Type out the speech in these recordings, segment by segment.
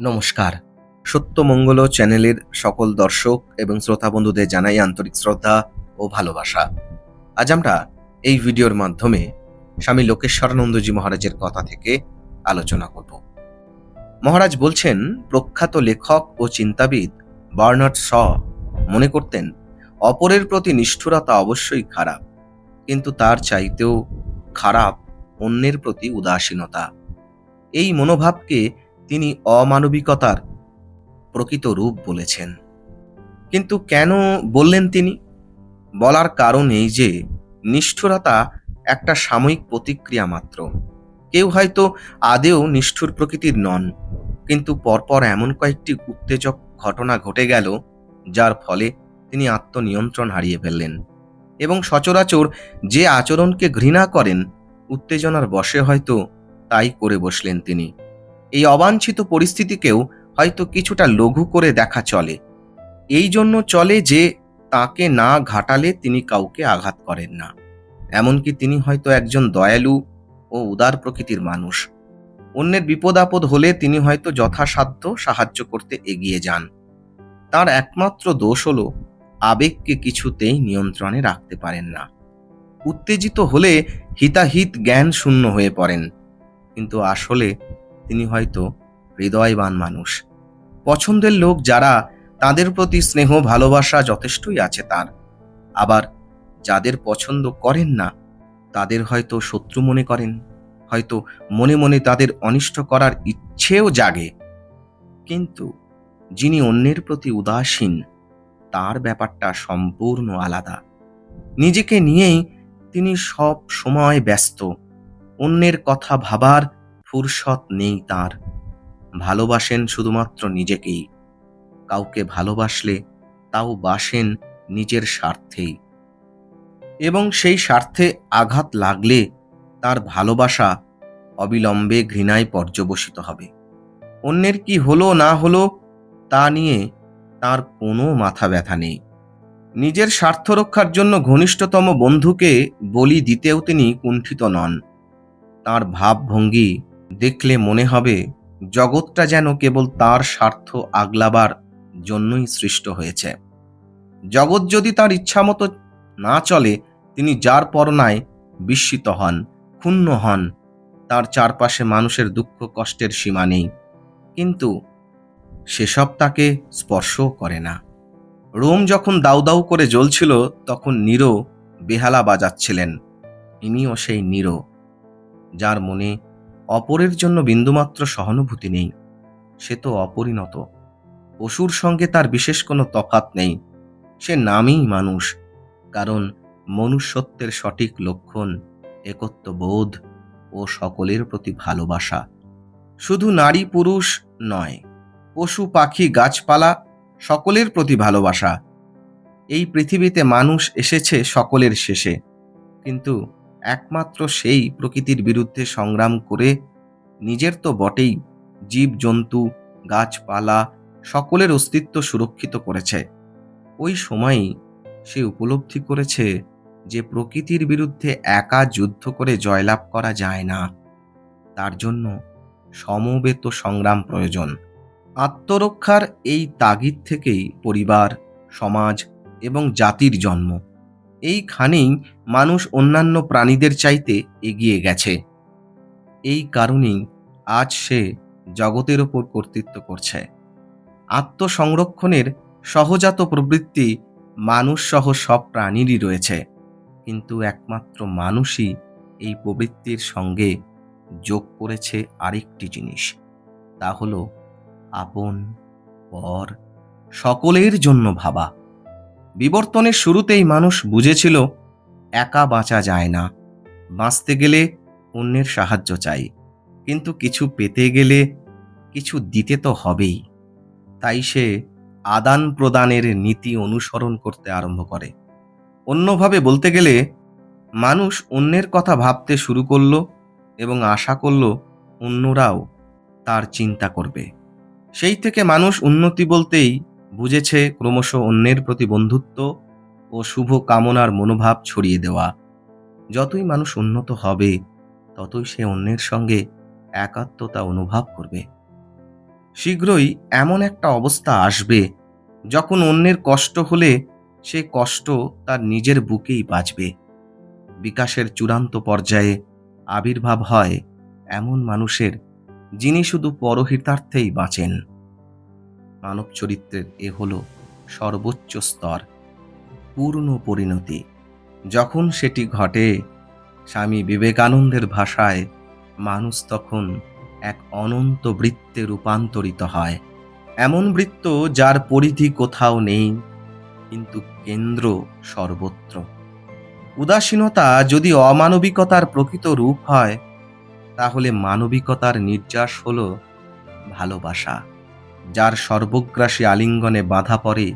নমস্কার। সত্যমঙ্গল চ্যানেলের সকল দর্শক এবং শ্রোতা বন্ধুদের জানাই আন্তরিক শ্রদ্ধা ও ভালোবাসা। আজ আমরা এই ভিডিওর মাধ্যমে স্বামী লোকেশ্বরানন্দজি মহারাজের কথা থেকে আলোচনা করব। মহারাজ বলছেন, প্রখ্যাত লেখক ও চিন্তাবিদ বার্নার্ড শ মনে করতেন, অপরের প্রতি নিষ্ঠুরতা অবশ্যই খারাপ, কিন্তু তার চাইতেও খারাপ অন্যের প্রতি উদাসীনতা। এই মনোভাবকে তিনি অমানবিকতার প্রকৃত রূপ বলেছেন। কিন্তু কেন বললেন তিনি? বলার কারণ এই যে, নিষ্ঠুরতা একটা সাময়িক প্রতিক্রিয়া মাত্র। কেউ হয়তো আদেও নিষ্ঠুর প্রকৃতির নন, কিন্তু পরপর এমন কয়েকটি উত্তেজক ঘটনা ঘটে গেল, যার ফলে তিনি আত্মনিয়ন্ত্রণ হারিয়ে ফেললেন এবং সচরাচর যে আচরণকে ঘৃণা করেন, উত্তেজনার বশে হয়তো তাই করে বসলেন তিনি। এই অবাঞ্ছিত পরিস্থিতিকেও হয়তো কিছুটা লঘু করে দেখা চলে। এই জন্য চলে যে তাকে না ঘাটালে তিনি কাউকে আঘাত করেন না। এমনকি তিনি হয়তো একজন দয়ালু ও উদার প্রকৃতির মানুষ। অন্যের বিপদ আপদ হলে তিনি হয়তো যথাসাধ্য সাহায্য করতে এগিয়ে যান। তার একমাত্র দোষ হল আবেগকে কিছুতেই নিয়ন্ত্রণে রাখতে পারেন না। উত্তেজিত হলে হিতাহিত জ্ঞান শূন্য হয়ে পড়েন। কিন্তু আসলে তিনি হয়তো হৃদয়বান মানুষ। পছন্দের লোক যারা, তাদের প্রতি স্নেহ, ভালোবাসা যথেষ্টই আছে তার। আবার যাদের পছন্দ করেন না, তাদের হয়তো শত্রু মনে করেন, হয়তো মনে মনে তাদের অনিষ্ট করার ইচ্ছেও জাগে। কিন্তু যিনি অন্যের প্রতি উদাসীন, তার ব্যাপারটা সম্পূর্ণ আলাদা। নিজেকে নিয়েই তিনি সব সময় ব্যস্ত, অন্যের কথা ভাবার ফুরসত নেই তার। ভালোবাসেন শুধুমাত্র নিজেকেই। কাউকে ভালোবাসলে তাও বাসেন নিজের স্বার্থেই। এবং সেই স্বার্থে আঘাত লাগলে তার ভালোবাসা অবিলম্বে ঘৃণায় পর্যবসিত হবে। অন্যের কি হলো না হলো তা নিয়ে তার কোনো মাথা ব্যথা নেই। নিজের স্বার্থ রক্ষার জন্য ঘনিষ্ঠতম বন্ধুকে বলি দিতেও তিনি কুণ্ঠিত নন। তার ভাবভঙ্গি দেখলে মনে হবে জগৎটা যেন কেবল তার স্বার্থ আগলাবার জন্যই সৃষ্ট হয়েছে। জগৎ যদি তার ইচ্ছামতো না চলে, তিনি যার পরনায় বিস্মিত হন, ক্ষুণ্ণ হন, তার চারপাশে মানুষের দুঃখ কষ্টের সীমা নেই। কিন্তু সেসব তাকে স্পর্শও করে না। রোম যখন দাউ দাউ করে জ্বলছিল, তখন নীরো বেহালা বাজাচ্ছিলেন। ইনিও সেই নীরো যার মনে অপরের জন্য বিন্দুমাত্র সহানুভূতি নেই। সে তো অপরিণত। পশুর সঙ্গে তার বিশেষ কোনো তফাত নেই। সে নামেই মানুষ। কারণ মনুষ্যত্বের সঠিক লক্ষণ একত্ববোধ ও সকলের প্রতি ভালোবাসা। শুধু নারী পুরুষ নয়, পশু, পাখি, গাছপালা সকলের প্রতি ভালোবাসা। এই পৃথিবীতে মানুষ এসেছে সকলের শেষে। কিন্তু একমাত্র সেই প্রকৃতির বিরুদ্ধে সংগ্রাম করে নিজের তো বটেই জীব জন্তু গাছপালা, সকলের অস্তিত্ব সুরক্ষিত করেছে। ওই সময়ই সে উপলব্ধি করেছে যে প্রকৃতির বিরুদ্ধে একা যুদ্ধ করে জয়লাভ করা যায় না। তার জন্য সমবেত সংগ্রাম প্রয়োজন। আত্মরক্ষার এই তাগিদ থেকেই পরিবার, সমাজ এবং জাতির জন্ম। এইখানেই মানুষ অন্যান্য প্রাণীদের চাইতে এগিয়ে গেছে। এই কারণেই আজ সে জগতের ওপর কর্তৃত্ব করছে। আত্মসংরক্ষণের সহজাত প্রবৃত্তি মানুষ সহ সব প্রাণীরই রয়েছে। কিন্তু একমাত্র মানুষই এই প্রবৃত্তির সঙ্গে যোগ করেছে আরেকটি জিনিস। তা হল আপন, পর, সকলের জন্য ভাবা। বিবর্তনের শুরুতেই মানুষ বুঝেছিল, একা বাঁচা যায় না। বাঁচতে গেলে অন্যের সাহায্য চাই, কিন্তু কিছু পেতে গেলে কিছু দিতে তো হবেই। তাই সে আদান প্রদানের নীতি অনুসরণ করতে আরম্ভ করে। অন্যভাবে বলতে গেলে, মানুষ অন্যের কথা ভাবতে শুরু করল এবং আশা করল অন্যরাও তার চিন্তা করবে। সেই থেকে মানুষ উন্নতি বলতেই বুঝেছে ক্রমশ অন্যের প্রতি বন্ধুত্ব ও শুভ কামনার মনোভাব ছড়িয়ে দেওয়া। যতই মানুষ উন্নত হবে, ততই সে অন্যের সঙ্গে একাত্মতা অনুভব করবে। শীঘ্রই এমন একটা অবস্থা আসবে, যখন অন্যের কষ্ট হলে সে কষ্ট তার নিজের বুকেই বাঁচবে। বিকাশের চূড়ান্ত পর্যায়ে আবির্ভাব হয় এমন মানুষের যিনি শুধু পরহিতার্থেই বাঁচেন। মানব চরিত্রের এ হল সর্বোচ্চ স্তর, পূর্ণ পরিণতি। যখন সেটি ঘটে, স্বামী বিবেকানন্দের ভাষায় মানুষ তখন এক অনন্ত বৃত্তে রূপান্তরিত হয়। এমন বৃত্ত যার পরিধি কোথাও নেই, কিন্তু কেন্দ্র সর্বত্র। উদাসীনতা যদি অমানবিকতার প্রকৃত রূপ হয়, তাহলে মানবিকতার নির্যাস হল ভালোবাসা। যার সর্বগ্রাসী আলিঙ্গনে বাধা পড়ে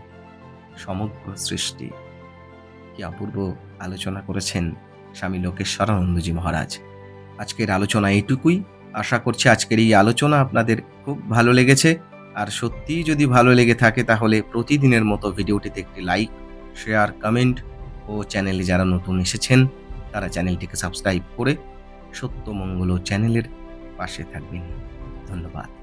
সমগ্র সৃষ্টি। কি অপূর্ব আলোচনা করেছেন স্বামী লোকেশ্বরানন্দজি মহারাজ। আজকের আলোচনা এইটুকুই। আশা করছি আজকের এই আলোচনা আপনাদের খুব ভালো লেগেছে। আর সত্যিই যদি ভালো লেগে থাকে তাহলে প্রতিদিনের মতো ভিডিওটিতে একটি লাইক, শেয়ার, কমেন্ট ও চ্যানেলে যারা নতুন এসেছেন তারা চ্যানেলটিকে সাবস্ক্রাইব করে সত্যমঙ্গল চ্যানেলের পাশে থাকবেন। ধন্যবাদ।